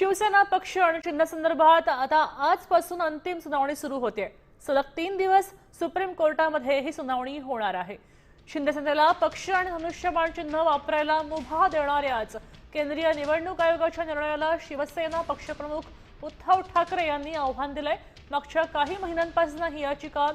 शिवसेना पक्ष आणि चिन्हासंदर्भात आता आजपासून अंतिम सुनावणी सुरू होते. सलग तीन दिवस सुप्रीम कोर्टामध्ये ही सुनावणी होणार आहे. शिंदे सेनेला पक्ष आणि धनुष्यबाण चिन्ह वापरायला मुभा देणाऱ्याच केंद्रीय निवडणूक आयोगाच्या निर्णयाला शिवसेना पक्षप्रमुख उद्धव ठाकरे यांनी आव्हान दिलंय. मागच्या काही महिन्यांपासून ही याचिका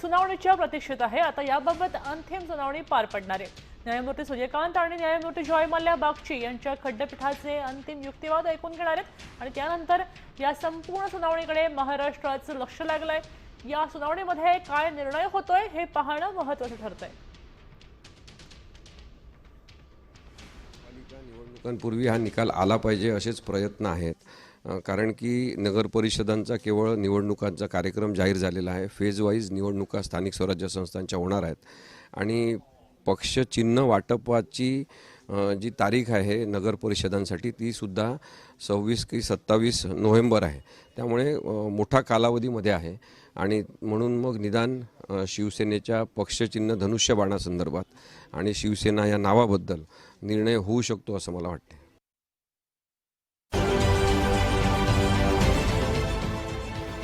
सुनावणीच्या प्रतीक्षेत आहे. आता याबाबत अंतिम सुनावणी पार पडणार आहे. न्यायमूर्ती सूर्यकांत आणि न्यायमूर्ती जॉय मल्ल्या बागची यांच्या खंडपीठाचे अंतिम युक्तिवाद ऐकून घेणार आहेत. आणि त्यानंतर या संपूर्ण सुनावणीकडे महाराष्ट्राचं लक्ष लागलंय. या सुनावणीमध्ये काय निर्णय होतोय हे पाहणं महत्वाचं ठरतंय. आहे निवडणुकांपूर्वी हा निकाल आला पाहिजे असेच प्रयत्न आहेत. कारण की नगर परिषदांचा केवळ निवडणुकांचा कार्यक्रम जाहीर झालेला आहे. फेज वाईज निवडणुका स्थानिक स्वराज्य संस्थांच्या होणार आहेत. आणि पक्ष चिन्ह वाटपाची जी तारीख आहे नगर परिषदांसाठी ती सुद्धा सव्वीस की सत्तावीस नोव्हेंबर आहे. त्यामुळे मोठा कालावधीमध्ये आहे. आणि म्हणून मग निदान शिवसेनेच्या पक्षचिन्ह धनुष्यबाणासंदर्भात आणि शिवसेना या नावाबद्दल निर्णय होऊ शकतो असं मला वाटते